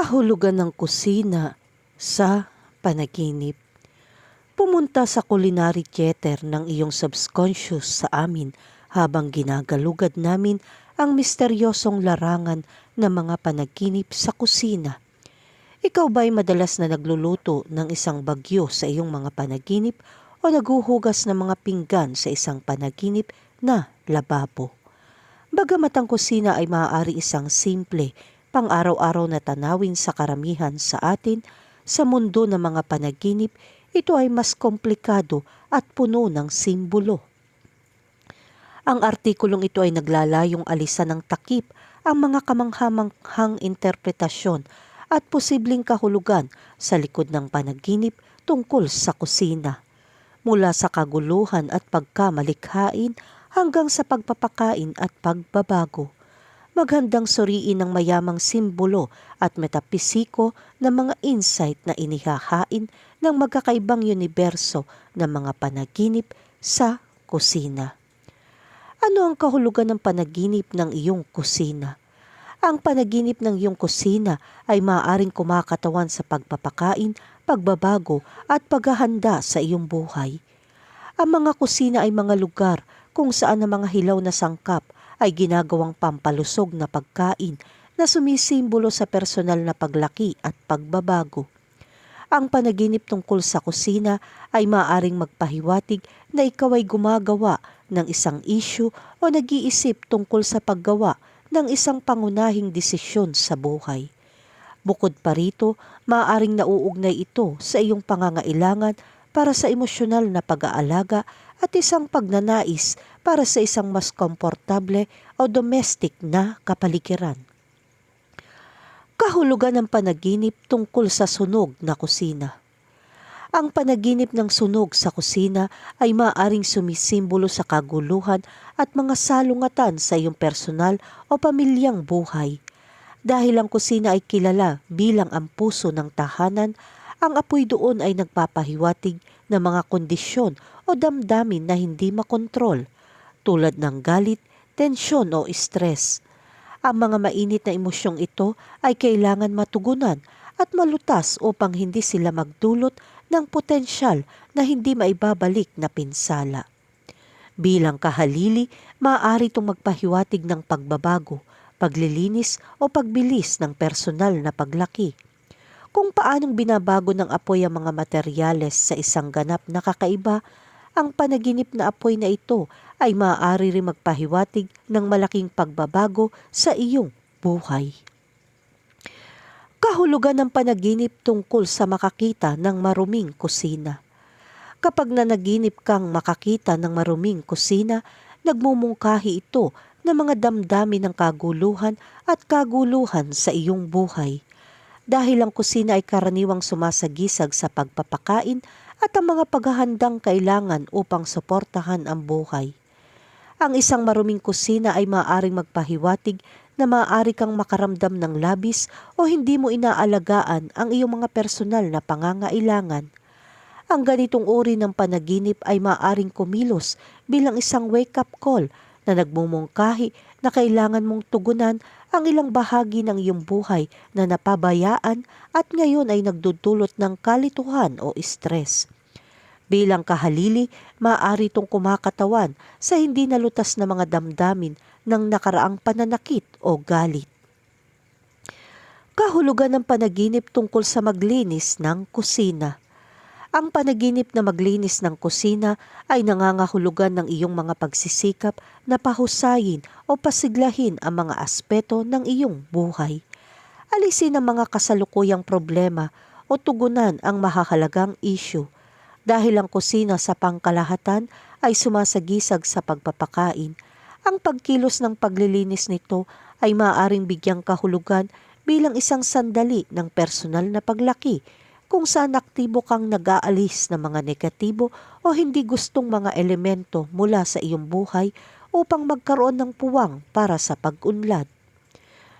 kahulugan ng kusina sa panaginip. Pumunta sa culinary theater ng iyong subconscious sa amin habang ginagalugad namin ang misteryosong larangan ng mga panaginip sa kusina. Ikaw ba'y madalas na nagluluto ng isang bagyo sa iyong mga panaginip o naguhugas ng mga pinggan sa isang panaginip na lababo? Bagamat ang kusina ay maaari isang simple, pang-araw-araw na tanawin sa karamihan sa atin, sa mundo ng mga panaginip, ito ay mas komplikado at puno ng simbolo. Ang artikulong ito ay naglalayong alisan ng takip ang mga kamanghamanghang interpretasyon at posibleng kahulugan sa likod ng panaginip tungkol sa kusina. Mula sa kaguluhan at pagkamalikhain hanggang sa pagpapakain at pagbabago. Maghandang suriin ng mayamang simbolo at metapisiko ng mga insight na inihahain ng magkakaibang universo ng mga panaginip sa kusina. Ano ang kahulugan ng panaginip ng iyong kusina? Ang panaginip ng iyong kusina ay maaaring kumakatawan sa pagpapakain, pagbabago at paghahanda sa iyong buhay. Ang mga kusina ay mga lugar kung saan ang mga hilaw na sangkap ay ginagawang pampalusog na pagkain na sumisimbolo sa personal na paglaki at pagbabago. Ang panaginip tungkol sa kusina ay maaaring magpahiwatig na ikaw ay gumagawa ng isang issue o nag-iisip tungkol sa paggawa ng isang pangunahing desisyon sa buhay. Bukod pa rito, maaaring nauugnay ito sa iyong pangangailangan para sa emosyonal na pag-aalaga at isang pagnanais para sa isang mas komportable o domestic na kapaligiran. Kahulugan ng panaginip tungkol sa sunog na kusina. Ang panaginip ng sunog sa kusina ay maaaring sumisimbolo sa kaguluhan at mga salungatan sa iyong personal o pamilyang buhay. Dahil ang kusina ay kilala bilang ang puso ng tahanan, ang apoy doon ay nagpapahiwatig ng mga kondisyon o damdamin na hindi makontrol, tulad ng galit, tensyon o stress. Ang mga mainit na emosyong ito ay kailangan matugunan at malutas upang hindi sila magdulot ng potensyal na hindi maibabalik na pinsala. Bilang kahalili, maaari itong magpahiwatig ng pagbabago, paglilinis o pagbilis ng personal na paglaki. Kung paanong binabago ng apoy ang mga materyales sa isang ganap na kakaiba, ang panaginip na apoy na ito ay maaari rin magpahiwatig ng malaking pagbabago sa iyong buhay. Kahulugan ng panaginip tungkol sa makakita ng maruming kusina. Kapag nanaginip kang makakita ng maruming kusina, nagmumungkahi ito ng mga damdamin ng kaguluhan at kaguluhan sa iyong buhay. Dahil ang kusina ay karaniwang sumasagisag sa pagpapakain at ang mga paghahandang kailangan upang suportahan ang buhay. Ang isang maruming kusina ay maaaring magpahiwatig na maaari kang makaramdam ng labis o hindi mo inaalagaan ang iyong mga personal na pangangailangan. Ang ganitong uri ng panaginip ay maaaring kumilos bilang isang wake-up call na nagmumungkahi na kailangan mong tugunan ang ilang bahagi ng iyong buhay na napabayaan at ngayon ay nagdudulot ng kalituhan o stress. Bilang kahalili, maaari itong kumakatawan sa hindi nalutas na mga damdamin ng nakaraang pananakit o galit. Kahulugan ng panaginip tungkol sa maglinis ng kusina. Ang panaginip na maglinis ng kusina ay nangangahulugan ng iyong mga pagsisikap na pahusayin o pasiglahin ang mga aspeto ng iyong buhay. Alisin ang mga kasalukuyang problema o tugunan ang mahahalagang issue – dahil ang kusina sa pangkalahatan ay sumasagisag sa pagpapakain. Ang pagkilos ng paglilinis nito ay maaaring bigyang kahulugan bilang isang sandali ng personal na paglaki kung saan aktibo kang nag-aalis ng mga negatibo o hindi gustong mga elemento mula sa iyong buhay upang magkaroon ng puwang para sa pag-unlad.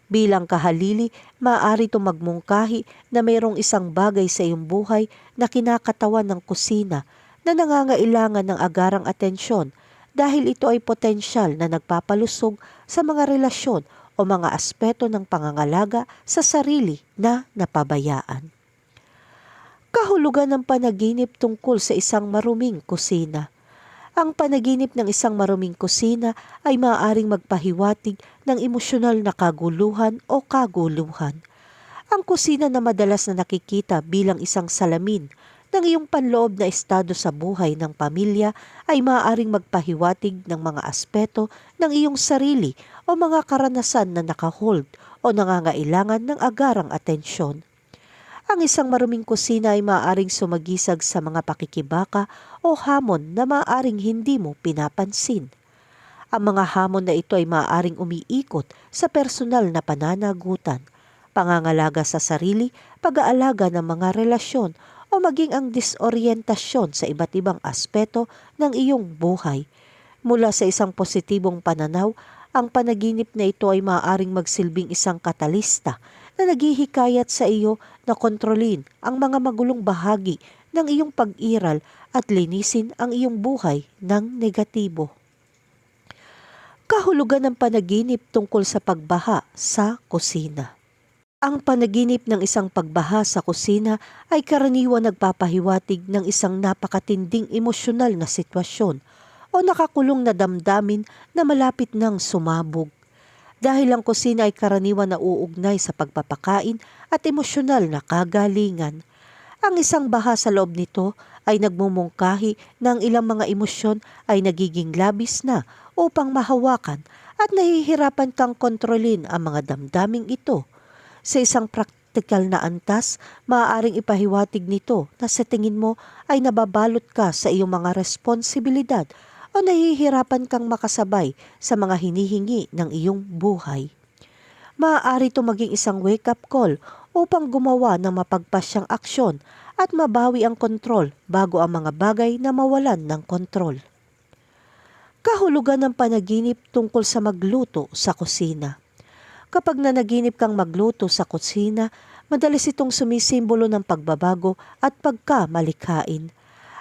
Bilang kahalili, maaari itong magmungkahi na mayroong isang bagay sa iyong buhay na kinakatawan ng kusina na nangangailangan ng agarang atensyon dahil ito ay potensyal na nagpapalusog sa mga relasyon o mga aspeto ng pangangalaga sa sarili na napabayaan. Kahulugan ng panaginip tungkol sa isang maruming kusina. Ang panaginip ng isang maruming kusina ay maaaring magpahiwatig ng emosyonal na kaguluhan o kaguluhan. Ang kusina na madalas na nakikita bilang isang salamin ng iyong panloob na estado sa buhay ng pamilya ay maaaring magpahiwatig ng mga aspeto ng iyong sarili o mga karanasan na nakahold o nangangailangan ng agarang atensyon. Ang isang maruming kusina ay maaaring sumagisag sa mga pakikibaka o hamon na maaaring hindi mo pinapansin. Ang mga hamon na ito ay maaaring umiikot sa personal na pananagutan, pangangalaga sa sarili, pag-aalaga ng mga relasyon o maging ang disorientasyon sa iba't ibang aspeto ng iyong buhay. Mula sa isang positibong pananaw, ang panaginip na ito ay maaaring magsilbing isang katalista na naghihikayat sa iyo na kontrolin ang mga magulong bahagi ng iyong pag-iral at linisin ang iyong buhay ng negatibo. Kahulugan ng panaginip tungkol sa pagbaha sa kusina. Ang panaginip ng isang pagbaha sa kusina ay karaniwan nagpapahiwatig ng isang napakatinding emosyonal na sitwasyon o nakakulong na damdamin na malapit ng sumabog. Dahil ang kusina ay karaniwan na uugnay sa pagpapakain at emosyonal na kagalingan. Ang isang baha sa loob nito ay nagmumungkahi ng ilang mga emosyon ay nagiging labis na upang mahawakan at nahihirapan kang kontrolin ang mga damdaming ito sa isang praktikal na antas, maaaring ipahiwatig nito na sa tingin mo ay nababalot ka sa iyong mga responsibilidad o nahihirapan kang makasabay sa mga hinihingi ng iyong buhay. Maaari ito maging isang wake-up call upang gumawa ng mapagpasyang aksyon at mabawi ang kontrol bago ang mga bagay na mawalan ng kontrol. Kahulugan ng panaginip tungkol sa magluto sa kusina. Kapag nanaginip kang magluto sa kusina, madalas itong sumisimbolo ng pagbabago at pagkamalikhain.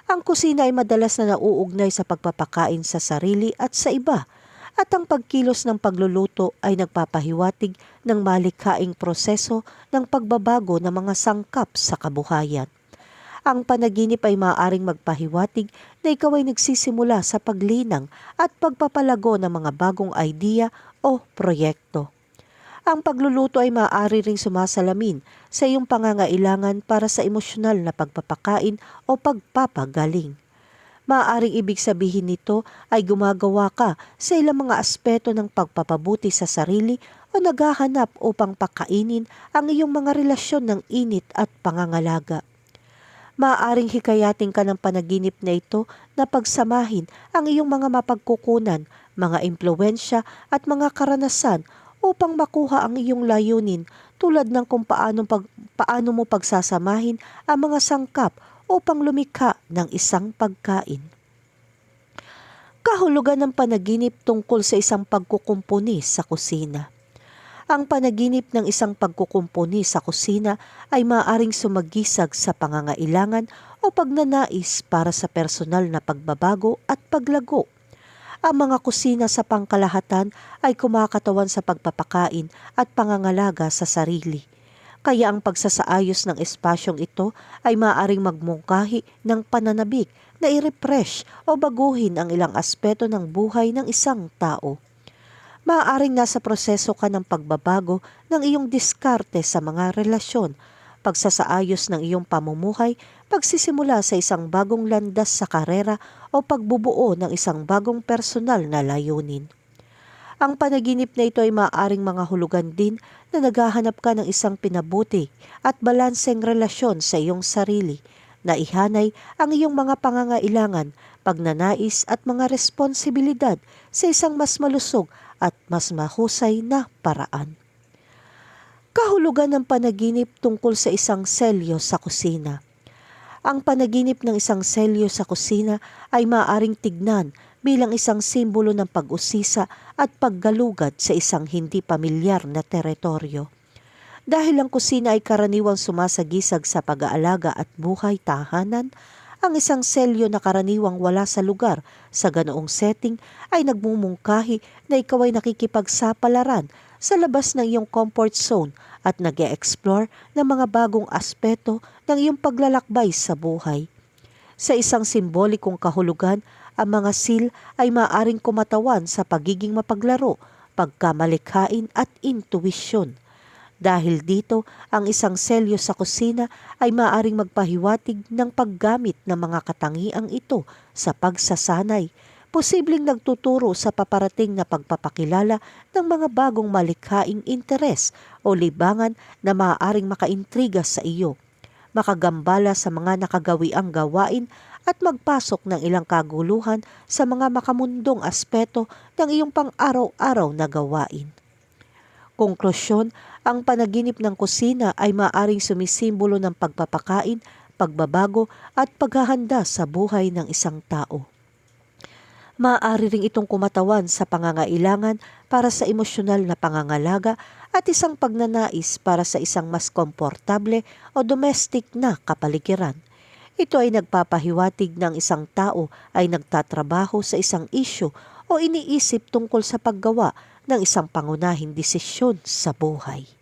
Ang kusina ay madalas na nauugnay sa pagpapakain sa sarili at sa iba, at ang pagkilos ng pagluluto ay nagpapahiwatig ng malikhaing proseso ng pagbabago ng mga sangkap sa kabuhayan. Ang panaginip ay maaaring magpahiwatig na ikaw ay nagsisimula sa paglinang at pagpapalago ng mga bagong idea o proyekto. Ang pagluluto ay maaari ring sumasalamin sa iyong pangangailangan para sa emosyonal na pagpapakain o pagpapagaling. Maaaring ibig sabihin nito ay gumagawa ka sa ilang mga aspeto ng pagpapabuti sa sarili o naghahanap upang pakainin ang iyong mga relasyon ng init at pangangalaga. Maaaring hikayatin ka ng panaginip na ito na pagsamahin ang iyong mga mapagkukunan, mga impluensya at mga karanasan upang makuha ang iyong layunin tulad ng kung paano, pag, paano mo pagsasamahin ang mga sangkap upang lumikha ng isang pagkain. Kahulugan ng panaginip tungkol sa isang pagkukumpuni sa kusina. Ang panaginip ng isang pagkukumpuni sa kusina ay maaaring sumagisag sa pangangailangan o pagnanais para sa personal na pagbabago at paglago ang mga kusina sa pangkalahatan ay kumakatawan sa pagpapakain at pangangalaga sa sarili. Kaya ang pagsasaayos ng espasyong ito ay maaaring magmungkahi ng pananabik na i-refresh o baguhin ang ilang aspeto ng buhay ng isang tao. Maaaring nasa proseso ka ng pagbabago ng iyong diskarte sa mga relasyon, pagsasaayos ng iyong pamumuhay pagsisimula sa isang bagong landas sa karera o pagbubuo ng isang bagong personal na layunin. Ang panaginip na ito ay maaaring mga hulugan din na naghahanap ka ng isang pinabuti at balanseng relasyon sa iyong sarili na ihanay ang iyong mga pangangailangan, pagnanais at mga responsibilidad sa isang mas malusog at mas mahusay na paraan. Kahulugan ng panaginip tungkol sa isang selyo sa kusina – ang panaginip ng isang selyo sa kusina ay maaring tignan bilang isang simbolo ng pag-usisa at paggalugad sa isang hindi pamilyar na teritoryo. Dahil ang kusina ay karaniwang sumasagisag sa pag-aalaga at buhay tahanan, ang isang selyo na karaniwang wala sa lugar sa ganoong setting ay nagmumungkahi na ikaw ay nakikipagsapalaran sa labas ng iyong comfort zone at nag explore ng mga bagong aspeto ng iyong paglalakbay sa buhay. Sa isang simbolikong kahulugan, ang mga seal ay maaring kumatawan sa pagiging mapaglaro, pagkamalikhain at intuwisyon. Dahil dito, ang isang selyo sa kusina ay maaring magpahiwatig ng paggamit ng mga katangiang ito sa pagsasanay, posibleng nagtuturo sa paparating na pagpapakilala ng mga bagong malikhaing interes o libangan na maaaring makaintriga sa iyo, makagambala sa mga nakagawiang gawain at magpasok ng ilang kaguluhan sa mga makamundong aspeto ng iyong pang-araw-araw na gawain. Konklusyon, ang panaginip ng kusina ay maaring sumisimbolo ng pagpapakain, pagbabago at paghahanda sa buhay ng isang tao. Maaari ring itong kumatawan sa pangangailangan para sa emosyonal na pangangalaga at isang pagnanais para sa isang mas komportable o domestic na kapaligiran. Ito ay nagpapahiwatig ng isang tao ay nagtatrabaho sa isang isyu o iniisip tungkol sa paggawa ng isang pangunahing desisyon sa buhay.